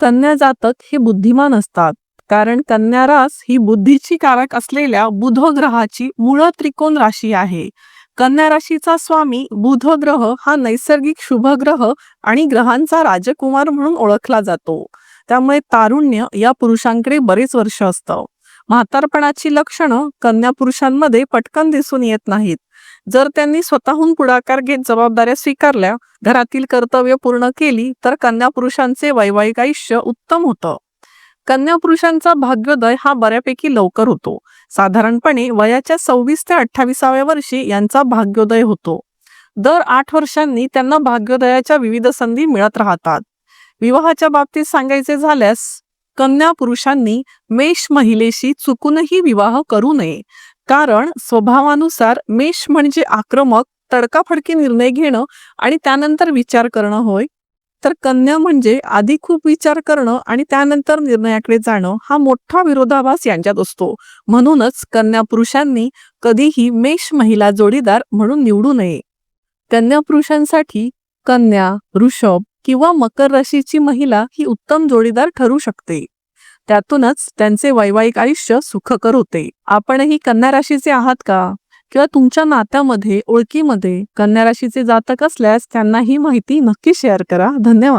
कन्या जातक हे बुद्धिमान असतात. कारण कन्या रास ही बुद्धीची कारक असलेल्या बुध ग्रहाची मूळ त्रिकोण राशी आहे. कन्या राशीचा स्वामी बुध ग्रह हा नैसर्गिक शुभ ग्रह आणि ग्रहांचा राजकुमार म्हणून ओळखला जातो. त्यामुळे तारुण्य या पुरुषांकडे बरेच वर्ष असतं. म्हातारपणाची लक्षणं कन्या पुरुषांमध्ये पटकन दिसून येत नाहीत. जर त्यांनी स्वतःहून पुढाकार घेत जबाबदाऱ्या स्वीकारल्या घरातील कर्तव्य पूर्ण केली तर कन्या पुरुषांचे वैवाहिक आयुष्य उत्तम होतं. कन्या पुरुषांचा भाग्योदय हा बऱ्यापैकी लवकर होतो. साधारणपणे वयाच्या सव्वीस ते अठ्ठावीसाव्या वर्षी यांचा भाग्योदय होतो. दर आठ वर्षांनी त्यांना भाग्योदयाच्या विविध संधी मिळत राहतात. विवाहाच्या बाबतीत सांगायचे झाल्यास कन्या पुरुषांनी मेष महिलेशी चुकूनही विवाह करू नये. कारण स्वभावानुसार मेष म्हणजे आक्रमक तडकाफडकी निर्णय घेणं आणि त्यानंतर विचार करणं होय. तर कन्या म्हणजे आधी खूप विचार करणं आणि त्यानंतर निर्णयाकडे जाणं हा मोठा विरोधाभास यांच्यात असतो. म्हणूनच कन्या पुरुषांनी कधीही मेष महिला जोडीदार म्हणून निवडू नये. कन्या पुरुषांसाठी कन्या ऋषभ किंवा मकर राशीची महिला ही उत्तम जोडीदार ठरू शकते. त्यातूनच त्यांचे वैवाहिक आयुष्य सुखकर होते. आपणही कन्या राशीचे आहात का? किंवा तुमच्या नात्यामध्ये ओळखीमध्ये कन्या राशीचे जातक असल्यास त्यांना ही माहिती नक्की शेअर करा. धन्यवाद.